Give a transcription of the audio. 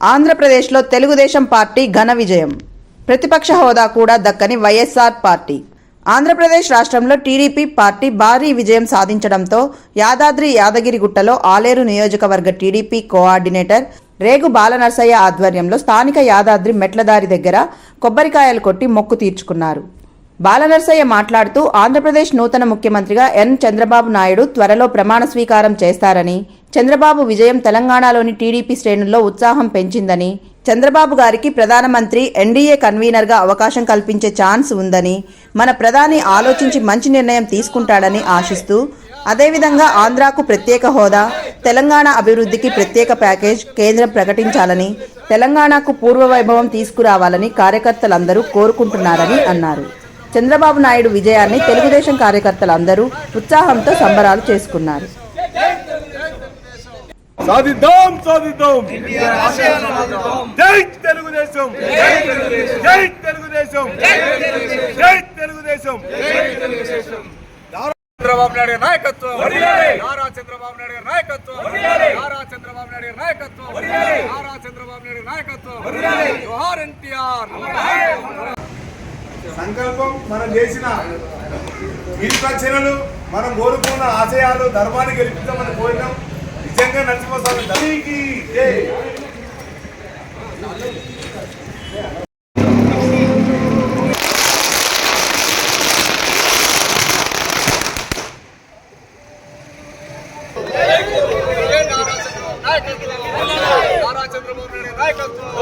ఆంధ్రప్రదేశ్లో తెలుగుదేశం పార్టీ ఘన విజయం. ప్రతిపక్ష హోదా కూడా దక్కని వైఎస్ఆర్ పార్టీ. ఆంధ్రప్రదేశ్ రాష్ట్రంలో టీడీపీ పార్టీ భారీ విజయం సాధించడంతో యాదాద్రి యాదగిరిగుట్టలో ఆలేరు నియోజకవర్గ టీడీపీ కోఆర్డినేటర్ రేగు బాలనర్సయ్య ఆధ్వర్యంలో స్థానిక యాదాద్రి మెట్లదారి దగ్గర కొబ్బరికాయలు కొట్టి మొక్కు తీర్చుకున్నారు. బాలనర్సయ్య మాట్లాడుతూ ఆంధ్రప్రదేశ్ నూతన ముఖ్యమంత్రిగా ఎన్. చంద్రబాబు నాయుడు త్వరలో ప్రమాణ స్వీకారం చేస్తారని చంద్రబాబు విజయం తెలంగాణలోని టీడీపీ శ్రేణుల్లో ఉత్సాహం పెంచిందని చంద్రబాబు గారికి ప్రధానమంత్రి ఎన్డీఏ కన్వీనర్గా అవకాశం కల్పించే ఛాన్స్ ఉందని మన ప్రధాని ఆలోచించి మంచి నిర్ణయం తీసుకుంటాడని ఆశిస్తూ అదేవిధంగా ఆంధ్రాకు ప్రత్యేక హోదా తెలంగాణ అభివృద్ధికి ప్రత్యేక ప్యాకేజ్ కేంద్రం ప్రకటించాలని తెలంగాణకు పూర్వ వైభవం తీసుకురావాలని కార్యకర్తలందరూ కోరుకుంటున్నారని అన్నారు. చంద్రబాబు నాయుడు విజయాన్ని తెలుగుదేశం కార్యకర్తలందరూ ఉత్సాహంతో సంబరాలు చేసుకున్నారు. సాధిద్దాం సాధిద్దాం. జై తెలుగుదేశం. జై తెలుగుదేశం. జై తెలుగుదేశం. చంద్రబాబు నాయుడు గారి నాయకత్వం. నారా చంద్రబాబు నాయుడు గారి నాయకత్వం. నారా చంద్రబాబు నాయుడు గారి నాయకత్వం. నారా చంద్రబాబు నాయుడు నాయకత్వం. జోహార్ ఎన్టీఆర్. సంకల్పం మనం చేసిన విరుపక్షణలు మనం కోరుకున్న ఆశయాలు ధర్మాన్ని గెలిపిస్తామని కోరినాం నిజంగా నచ్చిపోతాం ధర్మీకి నాయకత్వం